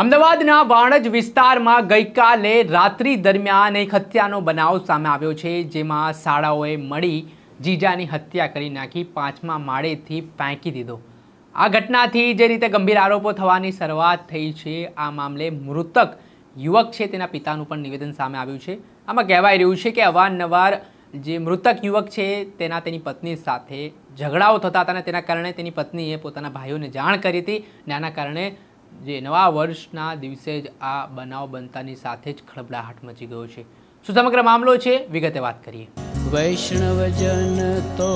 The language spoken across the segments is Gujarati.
અમદાવાદના વાણજ વિસ્તારમાં ગઈકાલે રાત્રિ દરમિયાન એક હત્યાનો બનાવ સામે આવ્યો છે, જેમાં શાળાઓએ મળી જીજાની હત્યા કરી નાખી, પાંચમા માળેથી ફેંકી દીધો. આ ઘટનાથી જે રીતે ગંભીર આરોપો થવાની શરૂઆત થઈ છે, આ મામલે મૃતક યુવક છે તેના પિતાનું પણ નિવેદન સામે આવ્યું છે. આમાં કહેવાય રહ્યું છે કે અવારનવાર જે મૃતક યુવક છે તેના તેની પત્ની સાથે ઝઘડાઓ થતા હતા અને તેના કારણે તેની પત્નીએ પોતાના ભાઈઓને જાણ કરી હતી. અને આના કારણે જે નવા વર્ષના દિવસે જ આ બનાવ બનતાની સાથે જ ખળબળાહટ મચી ગયો છે. શું સમગ્ર મામલો છે? વિગતે વાત કરીએ. વૈષ્ણવજન તો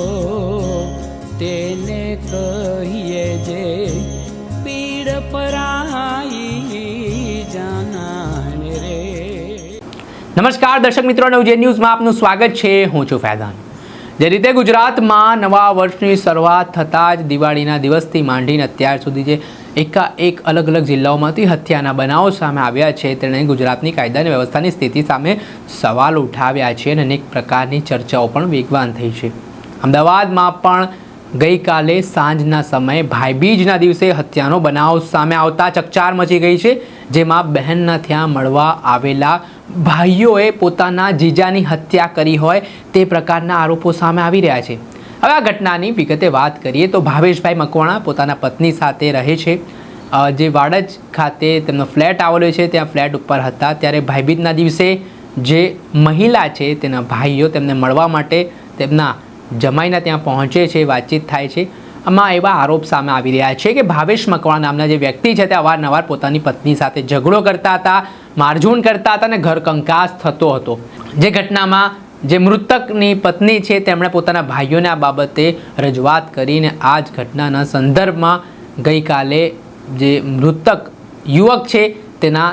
તેને કહીએ જે પીડ પરાઈ જાનાને રે. નમસ્કાર દર્શક મિત્રો નવજે ન્યૂઝમાં આપનું સ્વાગત છે. હું છું ફૈદાન જે રીતે ગુજરાતમાં નવા વર્ષની શરૂઆત થતાં જ દિવાળીના દિવસથી માંડીને અત્યાર સુધી જે એકાએક અલગ અલગ જિલ્લાઓમાંથી હત્યાના બનાવો સામે આવ્યા છે. તેણે ગુજરાતની કાયદા અને વ્યવસ્થાની સ્થિતિ સામે સવાલ ઉઠાવ્યા છે અને અનેક પ્રકારની ચર્ચાઓ પણ વેગવાન થઈ છે. અમદાવાદમાં પણ ગઈકાલે સાંજના સમયે ભાઈબીજના દિવસે હત્યાનો બનાવ સામે આવતા ચકચાર મચી ગઈ છે, જેમાં બહેનના ત્યાં મળવા આવેલા ભાઈઓએ પોતાના જીજાની હત્યા કરી હોય તે પ્રકારના આરોપો સામે આવી રહ્યા છે. હવે આ ઘટનાની વિગતે વાત કરીએ તો ભાવેશભાઈ મકવાણા પોતાના પત્ની સાથે રહે છે. જે વાડજ ખાતે તેમનો ફ્લેટ આવેલો છે, ત્યાં ફ્લેટ ઉપર હતા. ત્યારે ભાઈબીજના દિવસે જે મહિલા છે, તેના ભાઈઓ તેમને મળવા માટે તેમના જમાઈના ત્યાં પહોંચે છે, વાતચીત થાય છે. આમાં એવા આરોપ સામે આવી રહ્યા છે કે ભાવેશ મકવાણા નામના જે વ્યક્તિ છે, તે અવારનવાર પોતાની પત્ની સાથે ઝઘડો કરતા હતા મારઝૂન કરતા હતા અને ઘર કંકાસ થતો હતો. જે ઘટનામાં જે મૃતકની પત્ની છે, તેમણે પોતાના ભાઈઓને આ બાબતે રજૂઆત કરીને આ જ ઘટનાના સંદર્ભમાં ગઈકાલે જે મૃતક યુવક છે, તેના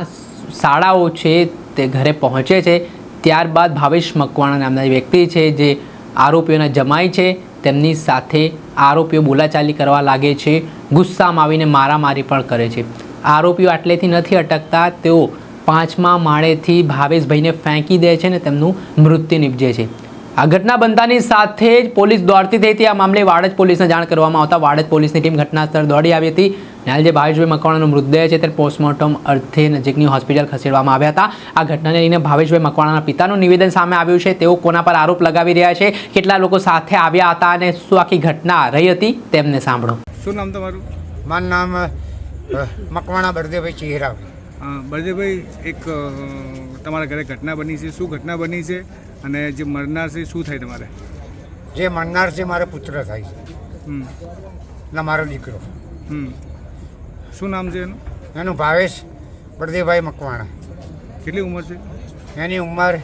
શાળાઓ છે, તે ઘરે પહોંચે છે. ત્યારબાદ ભાવેશ મકવાણા નામના વ્યક્તિ છે, જે આરોપીઓના જમાઈ છે. તેમની સાથે આરોપીઓ બોલાચાલી કરવા લાગે છે, ગુસ્સામાં આવીને મારામારી પણ કરે છે. આરોપીઓ આટલેથી નથી અટકતા, તેઓ પાંચમા માળેથી ભાવેશભાઈને ફેંકી દે છે ને તેમનું મૃત્યુ નિપજે છે. આ ઘટના બનતાની સાથે જ પોલીસ દોડતી થઈ હતી. આ મામલે વાડજ પોલીસને જાણ કરવામાં આવતા વાડજ પોલીસની ટીમ ઘટના સ્થળ દોડી આવી હતી. હાલ જે ભાવેશભાઈ મકવાણાનો મૃતદેહ છે તે પોસ્ટમોર્ટમ અર્થે નજીકની હોસ્પિટલ ખસેડવામાં આવ્યા હતા. આ ઘટનાને લઈને ભાવેશભાઈ મકવાણાના પિતાનું નિવેદન સામે આવ્યું છે. તેઓ કોના પર આરોપ લગાવી રહ્યા છે? કેટલા લોકો સાથે આવ્યા હતા અને શું આખી ઘટના રહી હતી? તેમને સાંભળો. શું નામ તમારું? મારું નામ મકવાણા બળદેવભાઈ ચિહરા બળદેવભાઈ એક તમારા ઘરે ઘટના બની છે. શું ઘટના બની છે અને જે મરનાર છે શું થાય તમારે? જે મરનાર છે મારે પુત્ર થાય છે. હમ. ને મારો દીકરો. હમ. શું નામ છે એનું? એનું ભાવેશ બળદેવભાઈ મકવાણા. કેટલી ઉંમર છે? એની ઉંમર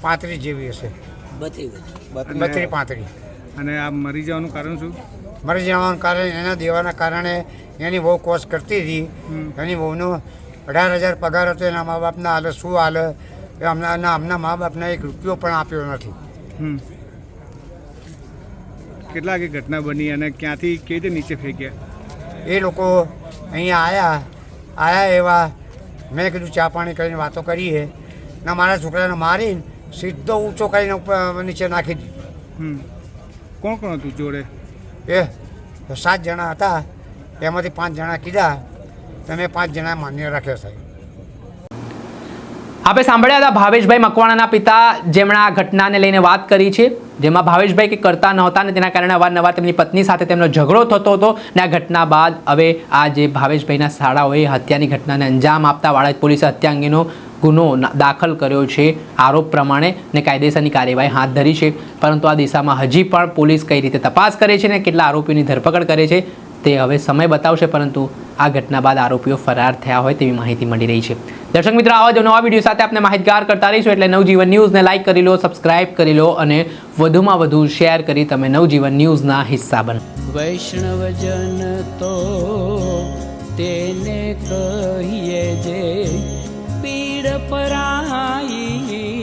પાંત્રીસ જેવી હશે. બત્રીસ પાંત્રીસ. અને આ મરી જવાનું કારણ શું? મરી જવાના કારણે એના દેવાના કારણે એની બહુ કોશ કરતી હતી. એની બહુનો અઢાર હજાર પગાર હતો એના મા બાપના હાલે શું હાલે એ એના અમના મા બાપને એક રૂપિયો પણ આપ્યો નથી. કેટલા કે ઘટના બની અને ક્યાંથી કેવી રીતે નીચે ફેંક્યા? એ લોકો અહીંયા આવ્યા આવ્યા એવા મેં કીધું ચા પાણી કરીને વાતો કરીએ. ને મારા છોકરાને મારીને સીધો ઊંચો કરીને ઉપર નીચે નાખી દીધો. કોણ કોણ હતું જોડે? એ સાત જણા હતા. એમાંથી પાંચ જણા કીધા. તમે પાંચ જણા માન્ય રાખ્યા સાહેબ. આપણે સાંભળ્યા હતા ભાવેશભાઈ મકવાણાના પિતા જેમણે આ ઘટનાને લઈને વાત કરી છે. જેમાં ભાવેશભાઈ કે કરતા નહોતા ને તેના કારણે અવારનવાર તેમની પત્ની સાથે તેમનો ઝઘડો થતો હતો ને આ ઘટના બાદ હવે આ જે ભાવેશભાઈના શાળાઓએ હત્યાની ઘટનાને અંજામ આપતા વાળા પોલીસે હત્યા અંગેનો ગુનો દાખલ કર્યો છે આરોપ પ્રમાણે ને કાયદેસરની કાર્યવાહી હાથ ધરી છે. પરંતુ આ દિશામાં હજી પણ પોલીસ કઈ રીતે તપાસ કરે છે ને કેટલા આરોપીની ધરપકડ કરે છે તે હવે સમય બતાવશે, પરંતુ આ ઘટના બાદ આરોપીઓ ફરાર થયા હોય તેવી માહિતી મળી રહી છે. દર્શક મિત્રો, આવા જો નવા વીડિયો સાથે આપણે માહિતગાર કરતા રહીશું એટલે નવજીવન ન્યૂઝને લાઇક કરી લો, સબસ્ક્રાઇબ કરી લો અને વધુમાં વધુ શેર કરી તમે નવજીવન ન્યૂઝના હિસ્સા બનો. વૈષ્ણવજન તો તેને કહીએ જે પીડ પરાઈ